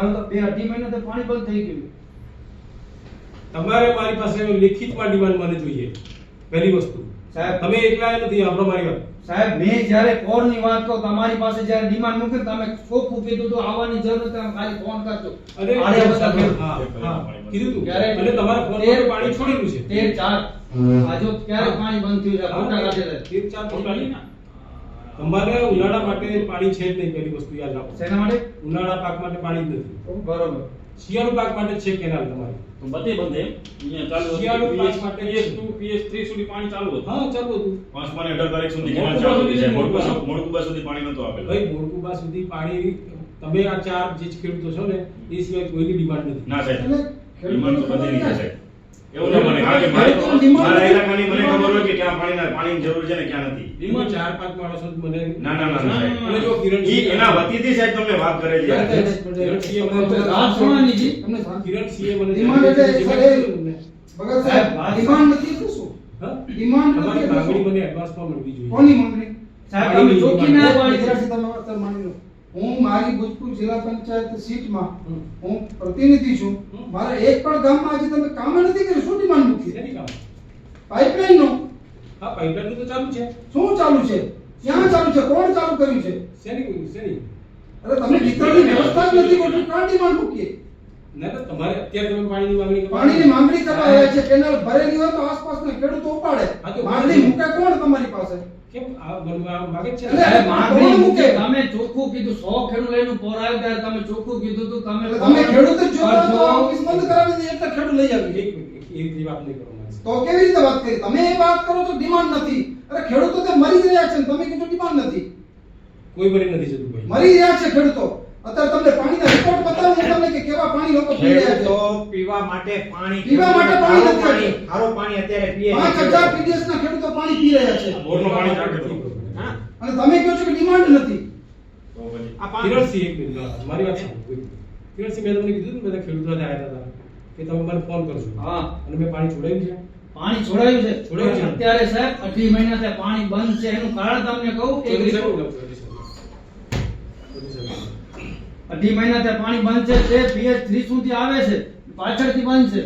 મારે તો બે અઢી મહિનાથી પાણી બંધ થઈ ગયું. તમારે મારી પાસે લેખિતમાં ડિમાન્ડ મને જોઈએ. પહેલી વસ્તુ. સાહેબ. તમે એકલા નથી આપણો મારી વાત. સાહેબ મેં જ્યારે કોરની વાત કહું તમારી પાસે જ્યારે ડિમાન્ડ મૂકે તમે ચોખ્ખું કીધું તો આવવાની જરૂર નથી તમે ખાલી ફોન કરજો. અરે કીધું તું. ક્યારે? અને તમારા ફોન પર પાણી છોડેલું છે. તેર ચાર. આજો ક્યારે પાણી બંધ થયું છે? ફોટા કાઢેલા તેર ચાર પાણી તમારે ઉનાળા માટે પાણી છે જ નહીં પહેલી વસ્તુ યાદ રાખો. શેના માટે? ઉનાળા પાક માટે પાણી જ નથી. બરોબર. શિયાળુ પાક માટે છે કેનાલ તમારી. બધે બંધે અહીંયા ચાલુ શિયાળુ પાક માટે PS2 PS3 સુધી પાણી ચાલુ હતું? હા ચાલુ હતું. પાંચમા ને અઢાર તારીખ સુધી મોડકુબા ડિમાન્ડ ચાલુ હતી સુધી પાણી નહોતું આપેલું. ભાઈ મોડકુબા સુધી પાણી તમે આ ચાર જે ખેડૂતો છો ને એ સિવાય કોઈની ડિમાન્ડ નથી. ના સાહેબ. ડિમાન્ડ તો બધી રીતે સાહેબ એવું ના બને. કારણ કે મારે તો મારા ઇલાકાની મને ખબર હોય કે ક્યાં પાણીના પાણીની જરૂર છે ને ક્યાં નથી. એમાં ચાર પાંચ માણસો મને ના ના ના ના સાહેબ. અને જો કિરણસિંહ- ઈ એના વતીથી સાહેબ તમને વાત કરે છે. કિરણસિંહે મને વાત સુણવાની જી. કિરણસિંહે મને ડિમાન્ડ એટલે મને ભગત સાહેબ, ડિમાન્ડ નથી એટલે શું? હા? ડિમાન્ડ નથી માંગણી મને એડવાન્સમાં મળવી જોઈએ. કોની માંગણી? સાહેબ તમે ચોખ્ખી ના પાડી વિદ્યાર્થી તમે માની લો. હું મારી ભોજપુર જિલ્લા પંચાયત સીટમાં હું પ્રતિનિધિ છું. મારા એક પણ ગામમાં આજે તમે કામ નથી કર્યું. શું ડિમાન્ડ મૂકી? પાઇપલાઇન નો હા પાઇપલાઇન તો ચાલુ છે. શું ચાલુ છે? ક્યાં ચાલુ છે? કોણ ચાલુ કર્યું છે? શેની કોઈ શેની? અરે તમે વિતરણની વ્યવસ્થા જ નથી કરતું કાં ડિમાન્ડ મૂકીએ? ના તો તમારે અત્યારે તમે પાણીની માંગણી પાણીની માંગણી કરવા આવ્યા છે. કેનાલ ભરેલી હોય તો આસપાસના ખેડૂતો ઉપાડે. માંગણી મૂકે કોણ તમારી પાસે? કેમ? આ બનવા માંગે છે? એટલે માંગણી મૂકે મૂકે? તમે ચોખ્ખું કીધું સો ખેડૂત લઈને પોરાયો ત્યારે તમે ચોખ્ખું કીધું તું તમે તમે ખેડૂત જ જોતા તો ઓફિસ બંધ કરાવી દે એટલે ખેડૂત લઈ આવી. એક મિનિટ, એ રીતે વાત નહીં કરો તો કેવી રીતે વાત કરી? તમે એ વાત કરો છો ડિમાન્ડ નથી. અરે ખેડૂતો તે મરી જ રહ્યા છે તમે કીધું ડિમાન્ડ નથી. કોઈ મરી નથી જતું ભાઈ. મરી રહ્યા છે ખેડૂતો. અત્યારે તમને પાણીના રિપોર્ટ બતાવું હું તમને કે કેવા પાણી લોકો પી રહ્યા છે. ખેડૂતો પીવા માટે પાણી પીવા માટે પાણી નથી. પાણી પાણી અત્યારે પીએ છે. પાંચ હજાર પીડીએસ ના ખેડૂતો પાણી પી રહ્યા છે. બોરનું પાણી ચાખે હા? અને તમે કહો છો કે ડિમાન્ડ નથી. આ પાણી. કિરણસિંહ એક મિનિટ મારી વાત સાંભળો. કિરણસિંહ મેં તમને કીધું ને બધા ખેડૂતો સાથે આવ્યા હતા કે તમે મને ફોન કરજો. હા. અને મેં પાણી છોડાવ્યું છે? પાણી છોડાયું છે. છોડાયું છે. અત્યારે સાહેબ અઢી મહિના પાણી બંધ છે. એનું કારણ તમને કહું એક ચૌધરી સાહેબ, report- બોલો, ચૌધરી સાહેબ. ચૌધરી સાહેબ. મહિના મહિનાથી પાણી બંધ છે તે પીએચ થ્રી સુધી આવે છે પાછળથી બંધ છે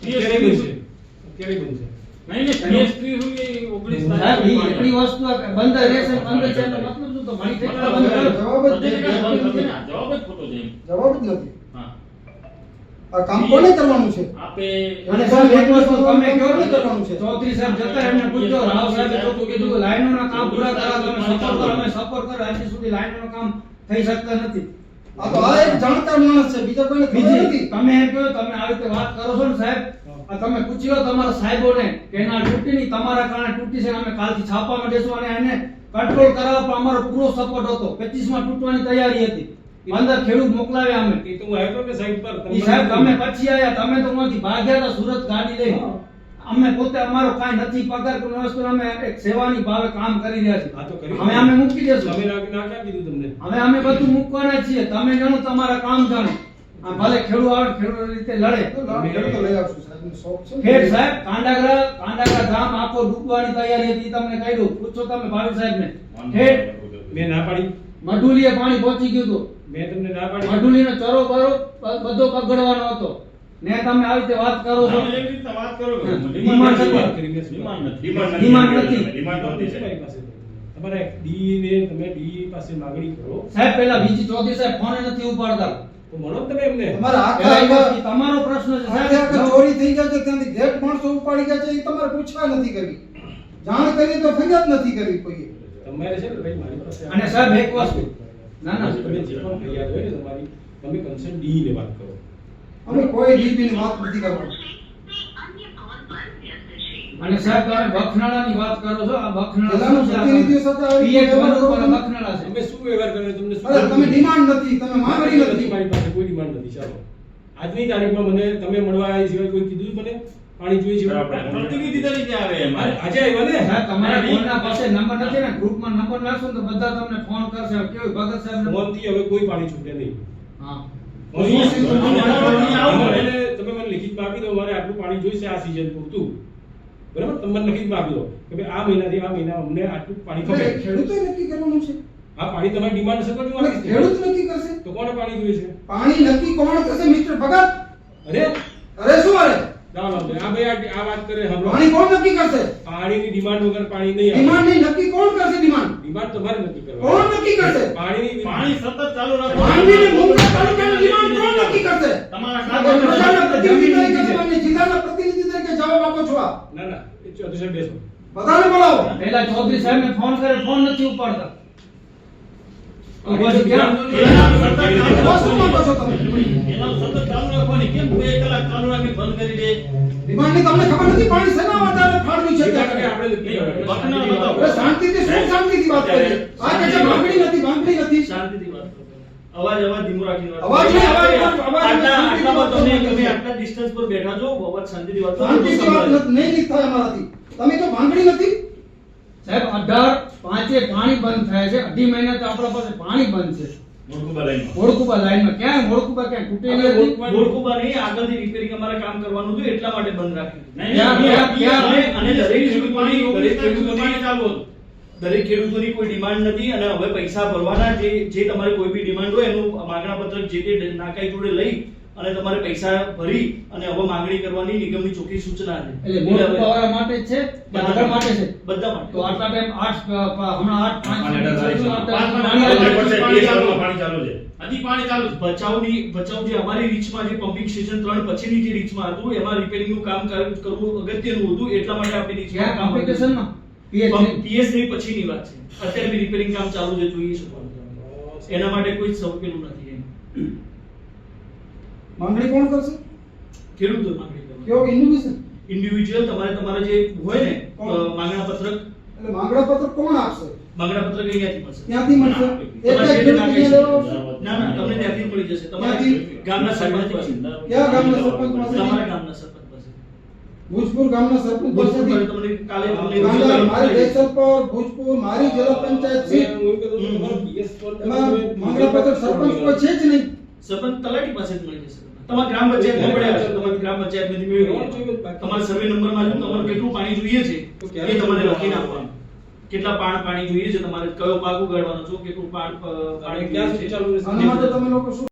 બંધ છે અત્યારે બંધ છે નહીં નહીં PS3 સુધી 19 સાહેબ ઈ એટલી વસ્તુ કે બંધ રહેશે બંધ છે એનો મતલબ શું તો મળી ઠેકાણા બંધ કરો. જવાબ જ બધે જગ્યાએ બંધ નથી. થશે ને. જવાબ જ ખોટો છે જવાબ જ નથી હા. આ કામ કોને કરવાનું છે આપે અને સાહેબ એક વસ્તુ તમે કહો ને કરવાનું છે. ચૌધરી સાહેબ જતા એમને પૂછજો રાવ સાહેબે ચોખ્ખું કીધું લાઈનોના કામ પૂરા કરવા તમે સફર કરો અમે સપોર્ટ કરો હજી સુધી લાઈનોનું કામ થઈ શકતા નથી આ તો આ એક જાણકાર માણસ છે બીજા કોઈને ખબર નથી. તમે એમ કહો તમે આવી રીતે વાત કરો છો ને સાહેબ આ તમે પૂછી તમારા સાહેબોને કે ના તૂટી તમારા કારણે તૂટી છે અમે કાલથી છાપામાં દેશું અને એને કંટ્રોલ કરાવવા પર અમારો પૂરો સપોર્ટ હતો. 25 માં તૂટવાની તૈયારી હતી. અંદર ખેડૂત મોકલાવ્યા અમે. એ તો હું આવ્યો હતો ને પર સાહેબ તમે પછી આયા તમે તો ત્યાંથી ભાગ્યા સુરત ગાડી લઈને. હા. અમે પોતે અમારો કાંઈ નથી પગાર કોઈ વસ્તુ અમે એક સેવાની ભાવે કામ કરી રહ્યા છીએ. તો કર્યું. હવે અમે મૂકી દેશું. તમે ના ના ક્યાં કીધું તમને? હવે અમે બધું મૂકવાના છીએ. તમે જાણો તમારા કામ જાણો. આ ભલે ખેડૂ આવે ખેડૂત રીતે લડે. તો લઈ આવશું. ખેડ સાહેબ કાંડાગરા કાંડાગરા ગામ આખો ડૂબવાની તૈયારી હતી તમને કહી દઉં. પૂછો તમે ભાવિ સાહેબને. ખેડ મેં ના પાડી. મઢુલીએ પાણી પહોંચી ગયું હતું. મેં તમને ના પાડી. મઢુલીનો ચરો બરો બધો પગડવાનો હતો. ને તમે આવી રીતે વાત કરો છો? વાત કરો ડિમાન્ડ નથી. ડિમાન્ડ નથી. ડિમાન્ડ નથી. તમારે ડી ને તમે ડી પાસે માંગણી કરો. સાહેબ પેલા બીજી ચોથી સાહેબ ફોન નથી ઉપાડતા. મળો તમે એમને. તમારા આખા પ્રશ્ન છે આખે આખા ચોરી થઈ જાય છે ત્યાંથી માણસો ઉપાડી ગયા છે એ તમારે પૂછવા નથી કરી જાણ કરી તો ફરિયાદ નથી કરી કોઈ તમારે છે ને ભાઈ મારી પાસે અને સાહેબ એક વસ્તુ. ના ના તમે જે પણ ફરિયાદ હોય ને તમારી તમે કન્સર્ન ડી ને વાત કરો. અમે કોઈ ડીપીની વાત નથી કરવાની અને સાહેબ તમે બખનાળાની વાત કરો છો આ બખનાળા પ્રતિનિધિઓ સાથે આવી ઉપર બખનાળા છે. અમે શું વ્યવહાર કર્યો તમને શું અરે તમે ડિમાન્ડ નથી તમે માંગણી નથી. મારી પાસે કોઈ ડિમાન્ડ નથી. ચાલો. આજની તારીખમાં મને તમે મળવા આવી સિવાય કોઈ કીધું મને? પાણી જોઈએ છે? પ્રતિનિધિ તરીકે આવે એમ. આજે આવ્યો ને? સાહેબ તમારા ફોનના પાસે નંબર નથી ને? ગ્રુપમાં નંબર નાખશો ને તો બધા તમને ફોન કરશે. કેવું? ભગત સાહેબ ફોનથી હવે કોઈ પાણી છૂટે નહીં. હા. તમે મને લિખિતમાં આપી દો મારે આટલું પાણી જોઈશે આ સીઝન પૂરતું બરાબર? તમે મને લિખિતમાં આપી દો. કે ભાઈ આ મહિનાથી આ મહિના અમને આટલું પાણી ખપે. ખેડૂતોએ નક્કી કરવાનું છે. આ પાણી તમારી ડિમાન્ડ છે કોની એટલે વાત છે? ખેડૂત નક્કી કરશે. તો કોને પાણી જોઈએ છે? પાણી નક્કી કોણ કરશે? મિસ્ટર ભગત? અરે! અરે શું અરે? ના ના આ ભાઈ આ- આ વાત કરે સાંભળો. પાણી કોણ નક્કી કરશે? પાણીની ડિમાન્ડ વગર પાણી નહીં ડિમાન્ડની નક્કી કોણ કરશે ડિમાન્ડ ડિમાન્ડ તમારે નક્કી કરવાની. કોણ નક્કી કરશે? પાણીની પાણી સતત ચાલુ રાખો જિલ્લાના પ્રતિનિધિ તરીકે જવાબ આપો છો ના ના ચૌધરી સાહેબ બેસો. બધાને બોલાવો. પેલા ચૌધરી સાહેબ ફોન કરે ફોન નથી ઉપાડતા. તો પછી ક્યાં? એના સતત ચાલુ બસ શું માંગો છો તમે. એના સતત ચાલુ રાખવાની. કેમ બે કલાક ચાલુ રાખી બંધ કરી દે? ડિમાન્ડની તમને ખબર નથી પાણી શેના માટે ફાળવ્યું છે એટલા ત્યાં માટે આગળ? આપણે નક્કી કરવાનું. ઘટના બતાવો. અરે શાંતિથી શું શાંતિથી વાત કરીએ? આ કે નથી માંગણી નથી. વાત કરો. અવાજ અવાજ ધીમો રાખીને વાત અવાજ અવાજ અવાજ નહીં, આટલા તમે તમે આટલા ડિસ્ટન્સ પર બેઠા છો અવાજ શાંતિથી વાત કરો. શાંતિથી વાત નથી- નહીં નહીં થાય અમારાથી. તમે તો ભાંગડી નથી? સાહેબ અઢાર પાંચે પાણી બંધ થાય છે. અઢી મહિના તો આપણા પાસે પાણી બંધ છે. મોડકુબા લાઈનમાં ક્યાંય મોડકુબા ક્યાંય તૂટે નથી નહીં આગળથી રિપેરિંગ અમારે કામ કરવાનું હતું એટલા માટે બંધ રાખ્યું નહીં, ક્યાં? અને દરેક ખેડૂતોની પાણી ચાલુ હતું. દરેક ખેડૂતોની કોઈ ડિમાન્ડ નથી અને હવે પૈસા ભરવાના જે જે તમારે કોઈ બી ડિમાન્ડ હોય એનું માગણા પત્રક જે તે નાકાઈ જોડે લઈ અને તમારે પૈસા ભરી અને હવે માંગણી કરવાની નિગમની ચોખ્ખી સૂચના છે. એટલે મોડકુબા પાવર માટે છે? કે માટે છે? બધા માટે. તો આટલા ટાઈમ આઠ હમણાં આઠ પાંચ પાણી ચાલુ છે. પાણી ચાલુ છે. હજી પાણી ચાલુ છે. ભચાઉની ભચાઉ જે અમારી રીચમાં જે પમ્પિંગ સ્ટેશન ત્રણ પછીની જે રીચમાં હતું એમાં રિપેરિંગનું કામ કર- કરવું અગત્યનું હતું એટલા માટે આપણી રીચમાં કામ કર્યું. ની પછીની વાત છે. અત્યારે બી રિપેરિંગ કામ ચાલુ છે જોઈએ શકો એના માટે કોઈ સૌ નથી એમ. માંગણી કોણ કરશે? ખેડૂતો માંગણી કરશે કેવો ઇન્ડિવિડ્યુઅલ ઇન્ડિવિડ્યુઅલ તમારે તમારા જે હોય ને માંગણા પત્રક. એટલે માંગણા પત્રક કોણ આપશે? માંગણા પત્રક અહીંયાથી મળશે. ત્યાંથી મળશે? છે. ના ના તમને ત્યાંથી મળી જશે. તમારા ગામના સરપંચ પાસે. ક્યાં ગામના સરપંચ પાસે? તમારા ગામના સરપંચ ભુજપુર ગામના સરપંચ પાસેથી કાલે મારી દેસર પર ભુજપુર મારી જિલ્લા પંચાયત મેં સીટ. છું, એમાં તમે પત્ર સરપંચ પર છે જ નહીં. સરપંચ તલાટી પાસે જ મળી જશે. તમારા ગ્રામ પંચાયતમાં પડ્યા છે તમારી ગ્રામ પંચાયતમાંથી મેળવી લો. તમારા સર્વે નંબરમાં જો તમારે કેટલું પાણી જોઈએ છે એ તમારે જોઈએ? લખીને આપવાનું કેટલા પાણ પાણી જોઈએ છે તમારે કયો પાક ઉગાડવાનો છો કેટલું પાણ પાણી ક્યાં છે. ચાલુ રહેશે? તમે લોકો શું